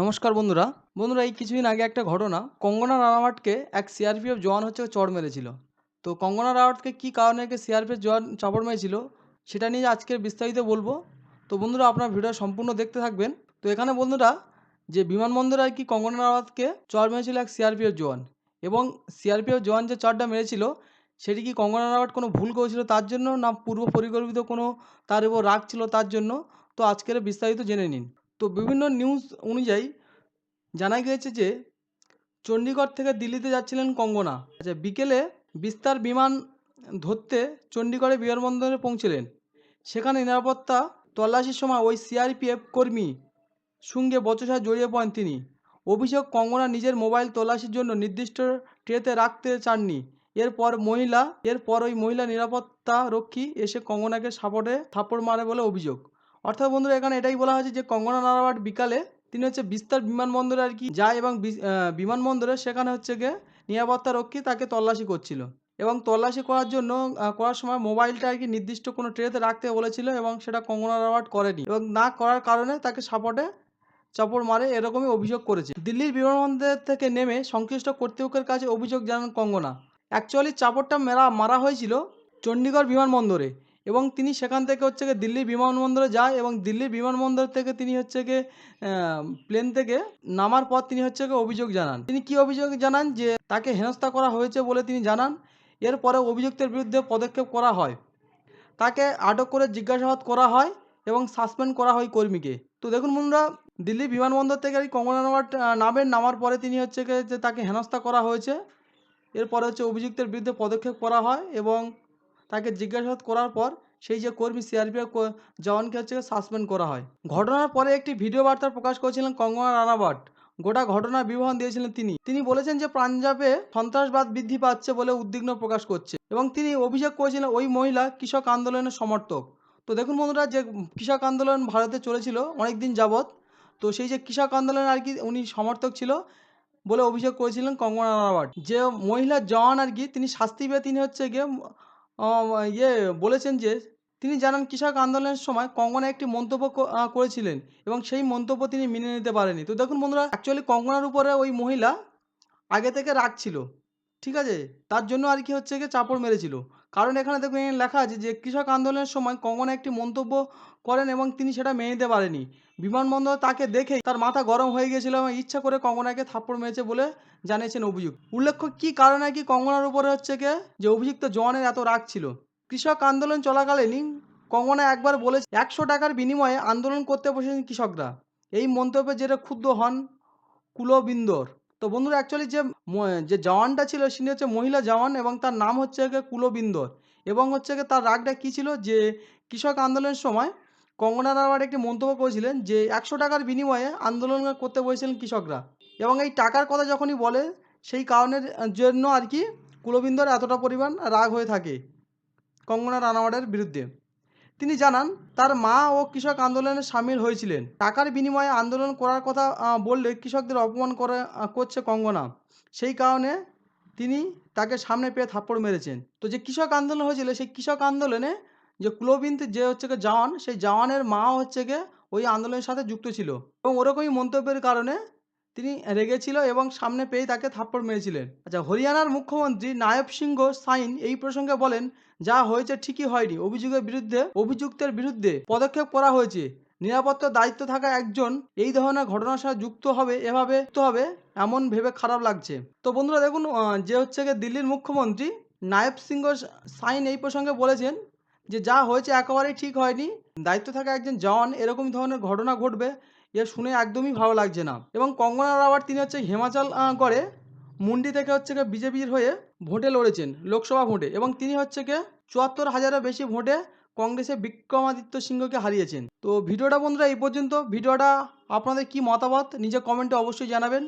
নমস্কার বন্ধুরা। বন্ধুরা, এই কিছুদিন আগে একটা ঘটনা। কঙ্গনা রানাওয়াটকে এক সিআরপিএফ জওয়ান হচ্ছে চড় মেরেছিল। তো কঙ্গনা রানাওয়াটকে কী কারণে একে সিআরপিএফ জওয়ান চাপড় মেরেছিল, সেটা নিয়ে আজকের বিস্তারিত বলব। তো বন্ধুরা, আপনার ভিডিও সম্পূর্ণ দেখতে থাকবেন। তো এখানে বন্ধুরা, যে বিমানবন্দরে আর কি কঙ্গনা রানাওয়াতকে চড় মেরেছিল এক সিআরপিএফ জওয়ান, এবং সিআরপিএফ জওয়ান যে চড়টা মেরেছিল, সেটি কি কঙ্গনা রানাওয়াট কোনো ভুল করেছিল তার জন্য, না পূর্ব পরিকল্পিত কোনো তার উপর রাগ ছিল তার জন্য? তো আজকের বিস্তারিত জেনে নিন। তো বিভিন্ন নিউজ অনুযায়ী জানা গিয়েছে যে চণ্ডীগড় থেকে দিল্লিতে যাচ্ছিলেন কঙ্গনা। আচ্ছা বিকেলে বিস্তার বিমান ধরতে চণ্ডীগড়ে বিমানবন্দরে পৌঁছলেন। সেখানে নিরাপত্তা তল্লাশির সময় ওই সিআরপিএফ কর্মী সঙ্গে বচসা জড়িয়ে পড়েন তিনি। অভিযোগ কঙ্গনা নিজের মোবাইল তল্লাশির জন্য নির্দিষ্ট ট্রেতে রাখতে চাননি। এরপর মহিলা, এরপর ওই মহিলা নিরাপত্তা রক্ষী এসে কঙ্গনাকে সাপোর্টে থাপ্পড় মারে বলে অভিযোগ। অর্থাৎ বন্ধুরা, এখানে এটাই বলা হয়েছে যে কঙ্গনা নারাওয়াট বিকালে তিনি হচ্ছে বিস্তার বিমানবন্দরে আর কি যায় এবং বিমানবন্দরে সেখানে হচ্ছে গিয়ে নিরাপত্তা রক্ষী তাকে তল্লাশি করছিল এবং তল্লাশি করার জন্য করার সময় মোবাইলটা আর কি নির্দিষ্ট কোনো ট্রেতে রাখতে বলেছিল এবং সেটা কঙ্গনা রাওয়াট করেনি এবং না করার কারণে তাকে সাপোর্টে চাপড় মারে এরকমই অভিযোগ করেছে। দিল্লির বিমানবন্দর থেকে নেমে সংশ্লিষ্ট কর্তৃপক্ষের কাছে অভিযোগ জানান কঙ্গনা। অ্যাকচুয়ালি চাপড়টা মেরা, মারা হয়েছিল চণ্ডীগড় বিমানবন্দরে। এবং তিনি সেখান থেকে হচ্ছে গিয়ে দিল্লি বিমানবন্দরে যায় এবং দিল্লির বিমানবন্দর থেকে তিনি হচ্ছে গিয়ে প্লেন থেকে নামার পর তিনি হচ্ছে গিয়ে অভিযোগ জানান। তিনি কি অভিযোগ জানান? যে তাকে হেনস্থা করা হয়েছে বলে তিনি জানান। এরপরে অভিযুক্তের বিরুদ্ধে পদক্ষেপ করা হয়। তাকে আটক করে জিজ্ঞাসাবাদ করা হয় এবং সাসপেন্ড করা হয় কর্মীকে। তো দেখুন বন্ধুরা দিল্লি বিমানবন্দর থেকে আর কঙ্গনা আহ, নামেন নামার পরে তিনি হচ্ছে গিয়ে যে তাকে হেনস্থা করা হয়েছে এরপরে হচ্ছে অভিযুক্তের বিরুদ্ধে পদক্ষেপ করা হয় এবং তাকে জিজ্ঞাসাবাদ করার পর সেই যে কর্মী সিআরপিএফ জওয়ানকে হচ্ছে সাসপেন্ড করা হয়। ঘটনার পরে একটি ভিডিও বার্তা প্রকাশ করেছিলেন কঙ্গনা রানাবট। গোটা ঘটনার বিবরণ দিয়েছিলেন তিনি। তিনি বলেছেন যে পাঞ্জাবে সন্ত্রাসবাদ বৃদ্ধি পাচ্ছে বলে উদ্বিগ্ন প্রকাশ করছে এবং তিনি অভিযোগ করেছিলেন ওই মহিলা কৃষক আন্দোলনের সমর্থক। তো দেখুন বন্ধুরা, যে কৃষক আন্দোলন ভারতে চলেছিল অনেক দিন যাবৎ, তো সেই যে কৃষক আন্দোলন আর কি উনি সমর্থক ছিল বলে অভিযোগ করেছিলেন কঙ্গনা রানাওয়াট যে মহিলা জওয়ান আর কি, তিনি শাস্তি পেয়ে তিনি হচ্ছে গিয়ে ইয়ে বলেছেন যে, তিনি জানান কৃষক আন্দোলনের সময় কঙ্গনা একটি মন্তব্য করেছিলেন এবং সেই মন্তব্য তিনি মেনে নিতে পারেনি তো দেখুন বন্ধুরা অ্যাকচুয়ালি কঙ্গনার উপরে ওই মহিলা আগে থেকে রাগ ছিল, ঠিক আছে? তার জন্য আর কি হচ্ছে গিয়ে চাপড় মেরেছিল। কারণ এখানে দেখুন এখানে লেখা আছে যে, কৃষক আন্দোলনের সময় কঙ্গনা একটি মন্তব্য করেন এবং তিনি সেটা মেনে নিতে পারেনি। বিমানবন্দর তাকে দেখে তার মাথা গরম হয়ে গিয়েছিল এবং ইচ্ছা করে কঙ্গনাকে থাপ্পড় মেরেছে বলে জানিয়েছেন অভিযুক্ত। উল্লেখ্য, কি কারণে কি কঙ্গনার উপরে হচ্ছে গিয়ে যে, অভিযুক্ত জওয়ানের এত রাগ ছিল। কৃষক আন্দোলন চলাকালীনই কঙ্গনা একবার বলেছে, একশো টাকার বিনিময়ে আন্দোলন করতে বসেছেন কৃষকরা। এই মন্তব্যে যেটা ক্ষুব্ধ হন কুলবিন্দর। তো বন্ধুরা অ্যাকচুয়ালি যে যে জওয়ানটা ছিল তিনি হচ্ছে মহিলা জওয়ান এবং তার নাম হচ্ছে গিয়ে কুলবিন্দর এবং হচ্ছে গিয়ে তার রাগটা কী ছিল যে কৃষক আন্দোলনের সময় কঙ্গনা রানাওয়াট একটি মন্তব্য করেছিলেন যে একশো টাকার বিনিময়ে আন্দোলন করতে বসেছিলেন কৃষকরা এবং এই টাকার কথা যখনই বলে সেই কারণের জন্য আর কি কুলবিন্দর এতটা পরিমাণ রাগ হয়ে থাকে কঙ্গনা রানাওয়াটের বিরুদ্ধে। তিনি জানান, তার মা ও কৃষক আন্দোলনে সামিল হয়েছিলেন। টাকার বিনিময়ে আন্দোলন করার কথা বললে কৃষকদের অপমান করে করছে কঙ্গনা। সেই কারণে তিনি তাকে সামনে পেয়ে থাপ্পড় মেরেছেন। তো যে কৃষক আন্দোলন হয়েছিল, সেই কৃষক আন্দোলনে যে কুলবিন্দ যে হচ্ছে গিয়ে জওয়ান, সেই জওয়ানের মা হচ্ছে গিয়ে ওই আন্দোলনের সাথে যুক্ত ছিল। এবং ওরকমই মন্তব্যের কারণে তিনি রেগেছিল এবং সামনে পেয়ে তাকে থাপ্পড় মেরেছিলেন। আচ্ছা হরিয়ানার মুখ্যমন্ত্রী নায়ব সিংহ সাইন এই প্রসঙ্গে বলেন, যা হয়েছে ঠিকই হয়নি। অভিযোগের বিরুদ্ধে, অভিযুক্তের বিরুদ্ধে পদক্ষেপ করা হয়েছে। নিরাপত্তার দায়িত্ব থাকা একজন, এই ধরনের ঘটনার সাথে যুক্ত হবে, এভাবে হবে, এমন ভেবে খারাপ লাগছে। তো বন্ধুরা, দেখুন যে হচ্ছে গিয়ে দিল্লির মুখ্যমন্ত্রী নায়ব সিংহ সাইন এই প্রসঙ্গে বলেছেন যে, যা হয়েছে একেবারেই ঠিক হয়নি। দায়িত্ব থাকা একজন জওয়ান, এরকম ধরনের ঘটনা ঘটবে। এ শুনে একদমই ভালো লাগছে না। এবং কঙ্গনা রাওয়াত তিনি হচ্ছে হিমাচল গড়ে মুন্ডি থেকে হচ্ছে গিয়ে বিজেপির হয়ে ভোটে লড়েছেন, লোকসভা ভোটে। এবং তিনি হচ্ছে গিয়ে চুয়াত্তর হাজারের বেশি ভোটে কংগ্রেসে বিক্রমাদিত্য সিংহকে হারিয়েছেন। তো ভিডিওটা বন্ধুরা এই পর্যন্ত। ভিডিওটা আপনাদের কি মতামত, নিজে কমেন্টে অবশ্যই জানাবেন।